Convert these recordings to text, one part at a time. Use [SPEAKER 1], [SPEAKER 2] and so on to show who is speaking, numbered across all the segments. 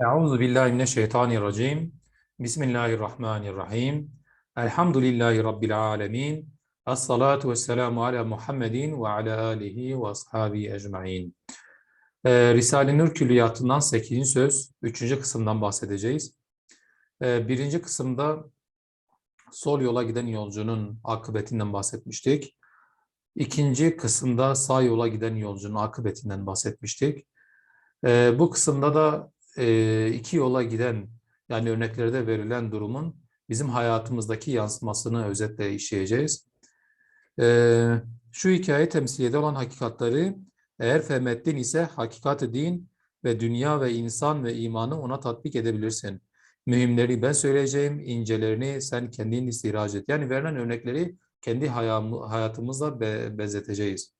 [SPEAKER 1] Euzu billahi mineşşeytanirracim. Bismillahirrahmanirrahim. Elhamdülillahi rabbil alamin. Es-salatu vesselamu ala Muhammedin ve ala alihi ve ashabihi ecmaîn. Ee, Risale-i Nur Külliyatı'ndan 8. söz, 3. kısımdan bahsedeceğiz. Ee, birinci kısımda sol yola giden yolcunun akıbetinden bahsetmiştik. İkinci kısımda sağ yola giden yolcunun akıbetinden bahsetmiştik. Ee, bu kısımda da e, iki yola giden yani örneklerde verilen durumun bizim hayatımızdaki yansımasını özetle işleyeceğiz. Ee, şu hikaye temsiliyede olan hakikatleri eğer fehmettin ise hakikat din ve dünya ve insan ve imanı ona tatbik edebilirsin. Mühimleri ben söyleyeceğim, incelerini sen kendin istihraç et. Yani verilen örnekleri kendi hayatımızla be benzeteceğiz.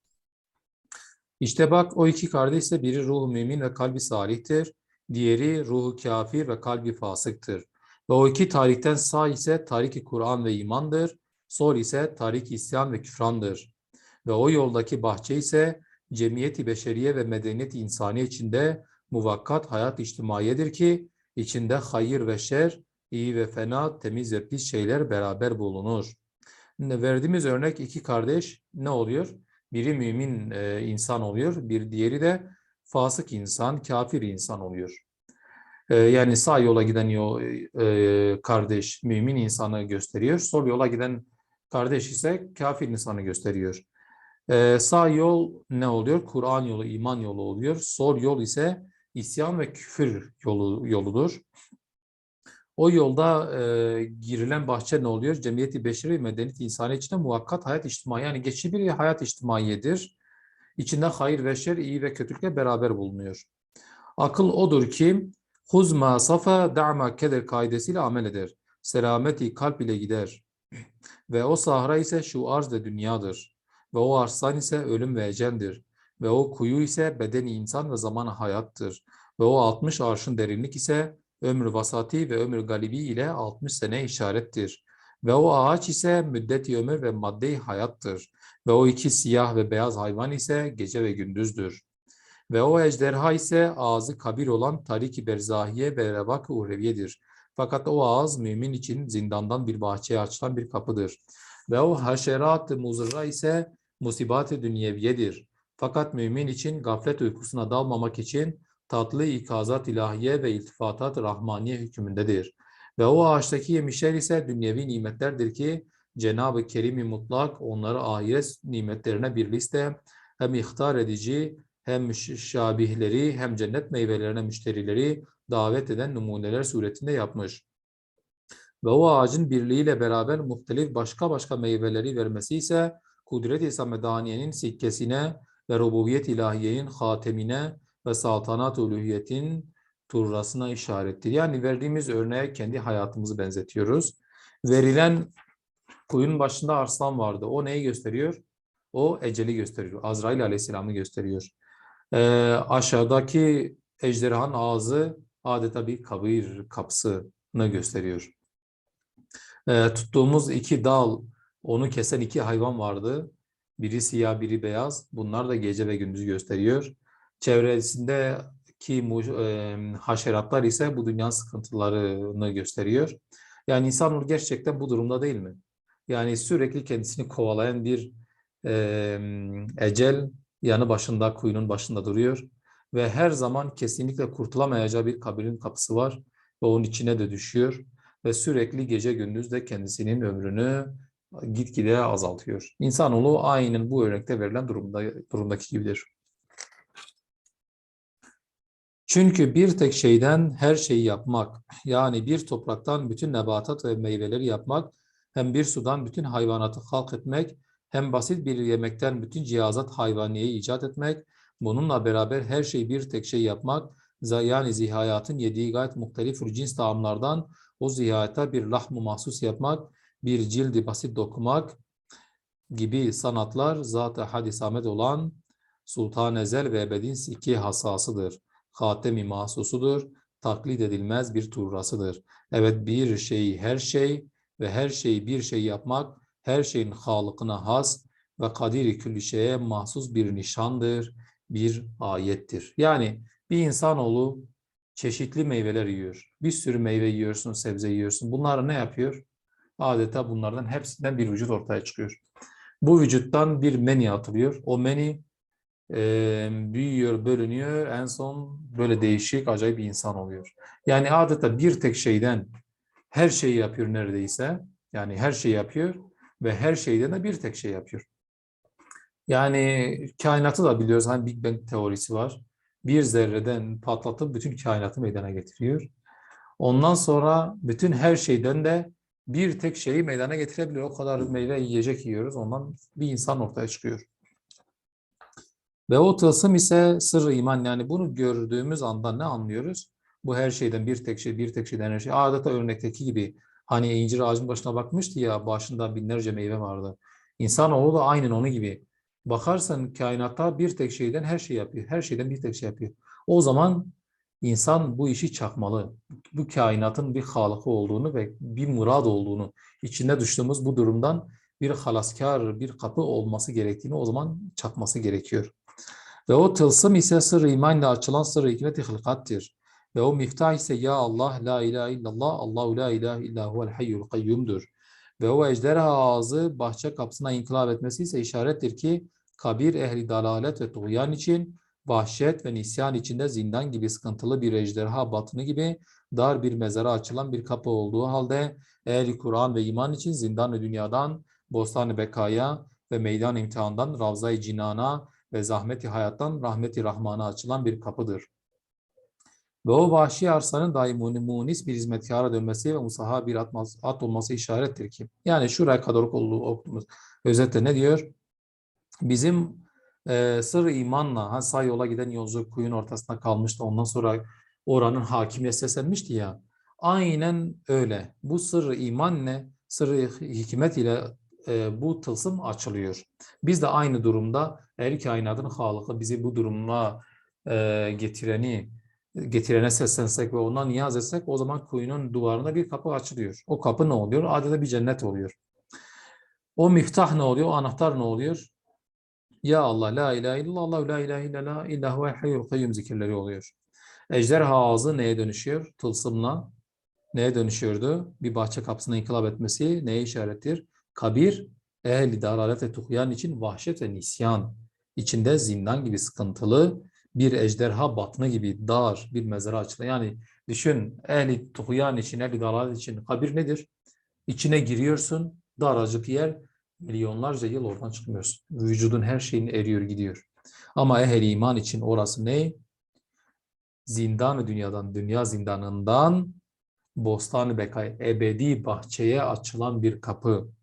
[SPEAKER 1] İşte bak o iki kardeş ise biri ruhu mümin ve kalbi salihtir. Diğeri ruhu kafir ve kalbi fasıktır. Ve o iki tarihten sağ ise tariki Kur'an ve imandır. Sol ise tarik isyan ve küfrandır. Ve o yoldaki bahçe ise cemiyeti beşeriye ve medeniyet insani içinde muvakkat hayat içtimaiyedir ki içinde hayır ve şer, iyi ve fena, temiz ve pis şeyler beraber bulunur. Verdiğimiz örnek iki kardeş ne oluyor? Biri mümin e, insan oluyor, bir diğeri de fasık insan, kafir insan oluyor. E, yani sağ yola giden yol, e, kardeş mümin insanı gösteriyor, sol yola giden kardeş ise kafir insanı gösteriyor. E, sağ yol ne oluyor? Kur'an yolu, iman yolu oluyor. Sol yol ise isyan ve küfür yolu yoludur. O yolda e, girilen bahçe ne oluyor? Cemiyeti beşeri medeniyet insanı içinde muvakkat hayat içtimai yani geçici bir hayat içtimaiyedir. İçinde hayır ve şer, iyi ve kötülükle beraber bulunuyor. Akıl odur ki huzma safa da'ma keder kaidesiyle amel eder. Selameti kalp ile gider. Ve o sahra ise şu arz ve dünyadır. Ve o arslan ise ölüm ve eceldir. Ve o kuyu ise bedeni insan ve zamanı hayattır. Ve o 60 arşın derinlik ise ömrü vasati ve ömrü galibi ile 60 sene işarettir. Ve o ağaç ise müddeti ömür ve madde hayattır. Ve o iki siyah ve beyaz hayvan ise gece ve gündüzdür. Ve o ejderha ise ağzı kabir olan tariki berzahiye ve revak uhreviyedir. Fakat o ağız mümin için zindandan bir bahçeye açılan bir kapıdır. Ve o haşerat-ı muzırra ise musibat-ı dünyeviyedir. Fakat mümin için gaflet uykusuna dalmamak için tatlı ikazat ilahiye ve iltifatat rahmaniye hükmündedir. Ve o ağaçtaki yemişler ise dünyevi nimetlerdir ki Cenab-ı Kerim-i Mutlak onları ahiret nimetlerine bir liste hem ihtar edici hem şabihleri hem cennet meyvelerine müşterileri davet eden numuneler suretinde yapmış. Ve o ağacın birliğiyle beraber muhtelif başka başka meyveleri vermesi ise kudret-i samedaniyenin sikkesine ve rububiyet ilahiyenin hatemine ve saltanat uluhiyetin turrasına işarettir. Yani verdiğimiz örneğe kendi hayatımızı benzetiyoruz. Verilen kuyunun başında arslan vardı. O neyi gösteriyor? O eceli gösteriyor. Azrail aleyhisselamı gösteriyor. Ee, aşağıdaki ejderhanın ağzı adeta bir kabir kapısını gösteriyor. Ee, tuttuğumuz iki dal, onu kesen iki hayvan vardı. Biri siyah, biri beyaz. Bunlar da gece ve gündüz gösteriyor. Çevresindeki e, haşeratlar ise bu dünyanın sıkıntılarını gösteriyor. Yani insan gerçekten bu durumda değil mi? Yani sürekli kendisini kovalayan bir e, ecel yanı başında, kuyunun başında duruyor. Ve her zaman kesinlikle kurtulamayacağı bir kabirin kapısı var. Ve onun içine de düşüyor. Ve sürekli gece gündüz de kendisinin ömrünü gitgide azaltıyor. İnsanoğlu aynen bu örnekte verilen durumda, durumdaki gibidir. Çünkü bir tek şeyden her şeyi yapmak, yani bir topraktan bütün nebatat ve meyveleri yapmak, hem bir sudan bütün hayvanatı halk etmek, hem basit bir yemekten bütün cihazat hayvaniyeyi icat etmek, bununla beraber her şeyi bir tek şey yapmak, yani zihayatın yediği gayet muhtelif cins taamlardan o zihayata bir lahmu mahsus yapmak, bir cildi basit dokumak gibi sanatlar zat-ı hadisamet olan Sultan Ezel ve Ebed'in iki hasasıdır. Hatemi mahsusudur, taklit edilmez bir turrasıdır. Evet bir şey her şey ve her şeyi bir şey yapmak her şeyin halıkına has ve kadiri külli şeye mahsus bir nişandır, bir ayettir. Yani bir insanoğlu çeşitli meyveler yiyor. Bir sürü meyve yiyorsun, sebze yiyorsun. Bunlar ne yapıyor? Adeta bunlardan hepsinden bir vücut ortaya çıkıyor. Bu vücuttan bir meni atılıyor. O meni e, büyüyor, bölünüyor. En son böyle değişik, acayip bir insan oluyor. Yani adeta bir tek şeyden her şeyi yapıyor neredeyse. Yani her şeyi yapıyor ve her şeyden de bir tek şey yapıyor. Yani kainatı da biliyoruz. Hani Big Bang teorisi var. Bir zerreden patlatıp bütün kainatı meydana getiriyor. Ondan sonra bütün her şeyden de bir tek şeyi meydana getirebiliyor. O kadar meyve yiyecek yiyoruz. Ondan bir insan ortaya çıkıyor. Ve o tılsım ise sırrı iman. Yani bunu gördüğümüz anda ne anlıyoruz? Bu her şeyden bir tek şey, bir tek şeyden her şey. Adeta örnekteki gibi hani incir ağacının başına bakmıştı ya başında binlerce meyve vardı. İnsanoğlu da aynen onu gibi. Bakarsan kainatta bir tek şeyden her şey yapıyor. Her şeyden bir tek şey yapıyor. O zaman insan bu işi çakmalı. Bu kainatın bir halıkı olduğunu ve bir murad olduğunu, içinde düştüğümüz bu durumdan bir halaskar, bir kapı olması gerektiğini o zaman çakması gerekiyor. Ve o tılsım ise sır imanla açılan sır hikmeti hılkattir. Ve o miftah ise ya Allah la ilahe illallah Allahu la ilahe illa huvel hayyul kayyumdur. Ve o ejderha ağzı bahçe kapısına inkılap etmesi ise işarettir ki kabir ehli dalalet ve tuğyan için vahşet ve nisyan içinde zindan gibi sıkıntılı bir ejderha batını gibi dar bir mezara açılan bir kapı olduğu halde ehli Kur'an ve iman için zindan-ı dünyadan bostan-ı bekaya ve meydan imtihandan ravza-i cinana ve zahmeti hayattan rahmeti rahmana açılan bir kapıdır. Ve o vahşi arsanın dahi munis bir hizmetkara dönmesi ve musaha bir atmaz, at olması işarettir ki. Yani şuraya kadar okuduğumuz özetle ne diyor? Bizim e, sır imanla ha, sağ yola giden yolcu kuyun ortasında kalmıştı. Ondan sonra oranın hakimine seslenmişti ya. Aynen öyle. Bu sır iman ne? Sır hikmet ile e, bu tılsım açılıyor. Biz de aynı durumda eğer kainatın halıkı bizi bu durumla e, getireni getirene seslensek ve ona niyaz etsek o zaman kuyunun duvarında bir kapı açılıyor. O kapı ne oluyor? Adeta bir cennet oluyor. O miftah ne oluyor? O anahtar ne oluyor? Ya Allah, la ilahe illallah, la ilahe illallah, illa huve hayyul kayyum zikirleri oluyor. Ejderha ağzı neye dönüşüyor? Tılsımla. Neye dönüşüyordu? Bir bahçe kapısına inkılap etmesi neye işarettir? Kabir, ehli dalalet ve tuhyan için vahşet ve nisyan. içinde zindan gibi sıkıntılı bir ejderha batını gibi dar bir mezara açılan. Yani düşün ehli tuhyan için, ehli dalalet için kabir nedir? İçine giriyorsun, daracık yer, milyonlarca yıl oradan çıkmıyorsun. Vücudun her şeyin eriyor gidiyor. Ama ehli iman için orası ne? Zindanı dünyadan, dünya zindanından bostan bekay, ebedi bahçeye açılan bir kapı.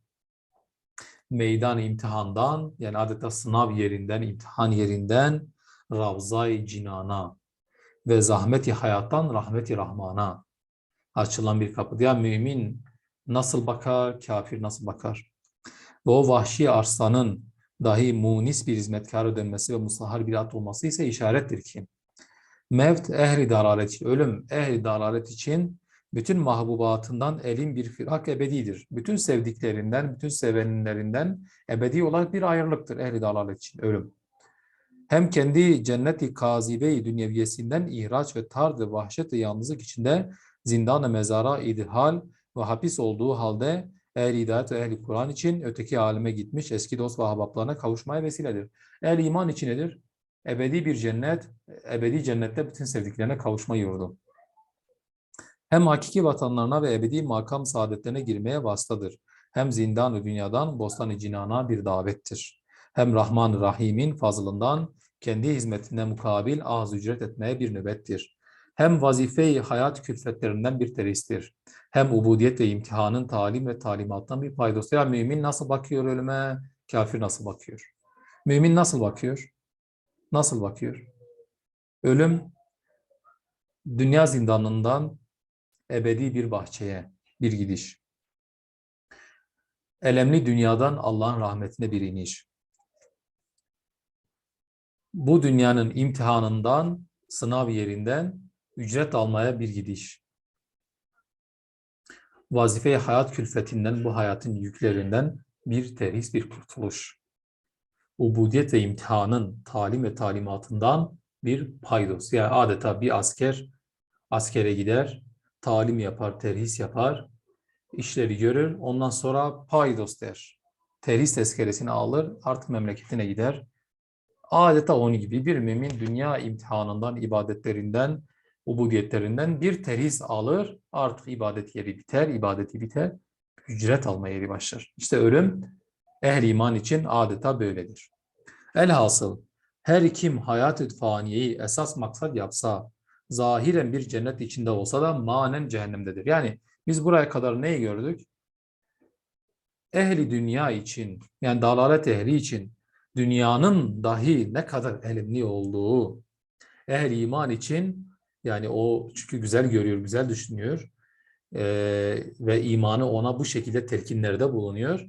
[SPEAKER 1] Meydan imtihandan, yani adeta sınav yerinden, imtihan yerinden Ravza-i Cinan'a ve zahmeti hayattan rahmeti rahmana açılan bir kapı. Ya mümin nasıl bakar, kafir nasıl bakar? Ve o vahşi arslanın dahi munis bir hizmetkarı dönmesi ve musahhar bir at olması ise işarettir ki mevt ehli dalalet, ölüm ehli dalalet için bütün mahbubatından elin bir firak ebedidir. Bütün sevdiklerinden, bütün sevenlerinden ebedi olarak bir ayrılıktır ehli dalalet için ölüm hem kendi cenneti kazibe-i dünyeviyesinden ihraç ve tard ve vahşet ve yalnızlık içinde zindan-ı mezara idhal ve hapis olduğu halde ehl hidayet ve ehli Kur'an için öteki aleme gitmiş eski dost ve ahbaplarına kavuşmaya vesiledir. Ehl iman için nedir? Ebedi bir cennet, ebedi cennette bütün sevdiklerine kavuşma yurdu. Hem hakiki vatanlarına ve ebedi makam saadetlerine girmeye vasıtadır. Hem zindan-ı dünyadan bostan-ı cinana bir davettir. Hem Rahman-ı Rahim'in fazlından kendi hizmetine mukabil az ücret etmeye bir nöbettir. Hem vazife-i hayat külfetlerinden bir teristir. Hem ubudiyet ve imtihanın talim ve talimattan bir paydası. Ya mümin nasıl bakıyor ölüme, kafir nasıl bakıyor? Mümin nasıl bakıyor? Nasıl bakıyor? Ölüm dünya zindanından ebedi bir bahçeye bir gidiş. Elemli dünyadan Allah'ın rahmetine bir iniş bu dünyanın imtihanından, sınav yerinden ücret almaya bir gidiş. Vazife hayat külfetinden, bu hayatın yüklerinden bir terhis, bir kurtuluş. Ubudiyet ve imtihanın talim ve talimatından bir paydos. Yani adeta bir asker askere gider, talim yapar, terhis yapar, işleri görür. Ondan sonra paydos der. Terhis tezkeresini alır, artık memleketine gider. Adeta onun gibi bir mümin dünya imtihanından, ibadetlerinden, ubudiyetlerinden bir terhis alır. Artık ibadet yeri biter, ibadeti biter. Ücret alma yeri başlar. İşte ölüm ehli iman için adeta böyledir. Elhasıl her kim hayat-ı faniyeyi esas maksat yapsa, zahiren bir cennet içinde olsa da manen cehennemdedir. Yani biz buraya kadar neyi gördük? Ehli dünya için, yani dalalet ehli için dünyanın dahi ne kadar elimli olduğu, ehli iman için yani o çünkü güzel görüyor, güzel düşünüyor eee, ve imanı ona bu şekilde telkinlerde bulunuyor.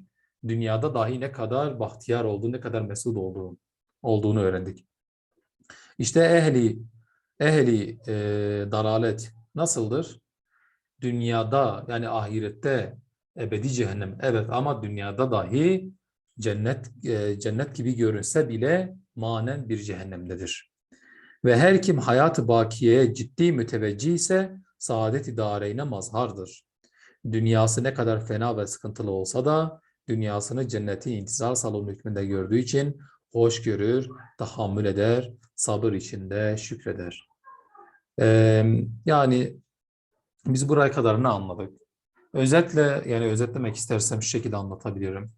[SPEAKER 1] Dünyada dahi ne kadar bahtiyar olduğu, ne kadar mesut olduğu, olduğunu öğrendik. İşte ehli ehli eee dalalet nasıldır? Dünyada yani ahirette ebedi cehennem evet ama dünyada dahi cennet e, cennet gibi görünse bile manen bir cehennemdedir. Ve her kim hayatı bakiyeye ciddi müteveccih ise saadet-i dareyne mazhardır. Dünyası ne kadar fena ve sıkıntılı olsa da dünyasını cennetin intizar salonu hükmünde gördüğü için hoş görür, tahammül eder, sabır içinde şükreder. Ee, yani biz buraya kadar ne anladık? Özetle yani özetlemek istersem şu şekilde anlatabilirim.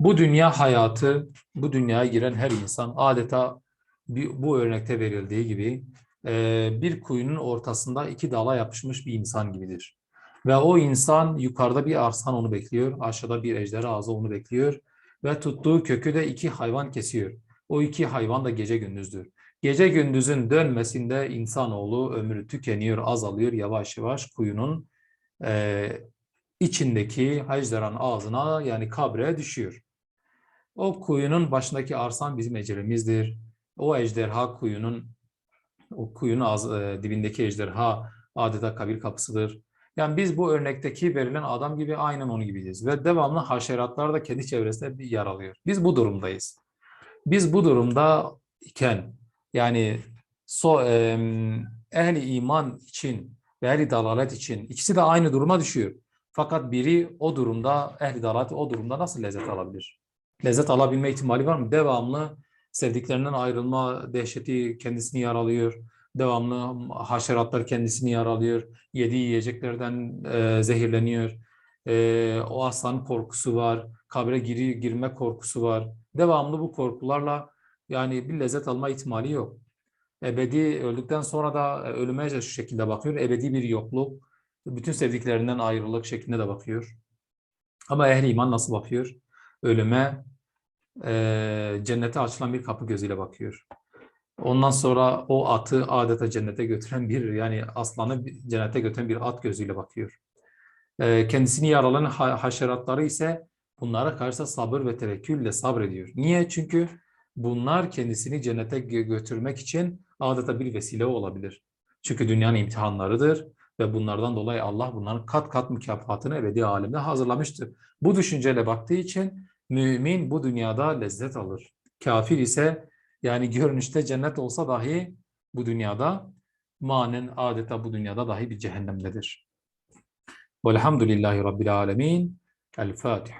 [SPEAKER 1] Bu dünya hayatı, bu dünyaya giren her insan adeta bir, bu örnekte verildiği gibi e, bir kuyunun ortasında iki dala yapışmış bir insan gibidir. Ve o insan yukarıda bir arsan onu bekliyor, aşağıda bir ejderha ağzı onu bekliyor ve tuttuğu kökü de iki hayvan kesiyor. O iki hayvan da gece gündüzdür. Gece gündüzün dönmesinde insanoğlu ömrü tükeniyor, azalıyor yavaş yavaş kuyunun e, içindeki ejderhanın ağzına yani kabre düşüyor. O kuyunun başındaki arsan bizim ecelimizdir. O ejderha kuyunun o kuyunun ağzı, e, dibindeki ejderha adeta kabir kapısıdır. Yani biz bu örnekteki verilen adam gibi aynen onun gibiyiz. Ve devamlı haşeratlar da kendi çevresinde bir yer alıyor. Biz bu durumdayız. Biz bu durumda iken yani so, e, ehli iman için ve ehli dalalet için ikisi de aynı duruma düşüyor. Fakat biri o durumda ehli dalalet o durumda nasıl lezzet alabilir? Lezzet alabilme ihtimali var mı? Devamlı sevdiklerinden ayrılma dehşeti kendisini yaralıyor. Devamlı haşeratlar kendisini yaralıyor. Yediği yiyeceklerden e, zehirleniyor. E, o aslanın korkusu var. Kabre giri, girme korkusu var. Devamlı bu korkularla yani bir lezzet alma ihtimali yok. Ebedi öldükten sonra da ölüme şu şekilde bakıyor. Ebedi bir yokluk. Bütün sevdiklerinden ayrılık şeklinde de bakıyor. Ama ehli iman nasıl bakıyor? Ölüme e, cennete açılan bir kapı gözüyle bakıyor. Ondan sonra o atı adeta cennete götüren bir yani aslanı cennete götüren bir at gözüyle bakıyor. E, kendisini yaralayan ha haşeratları ise bunlara karşı sabır ve tevekkülle sabrediyor. Niye? Çünkü bunlar kendisini cennete götürmek için adeta bir vesile olabilir. Çünkü dünyanın imtihanlarıdır ve bunlardan dolayı Allah bunların kat kat mükafatını ebedi alemde hazırlamıştır. Bu düşünceyle baktığı için mümin bu dünyada lezzet alır. Kafir ise yani görünüşte cennet olsa dahi bu dünyada manen adeta bu dünyada dahi bir cehennemdedir. Velhamdülillahi Rabbil Alemin. El Fatiha.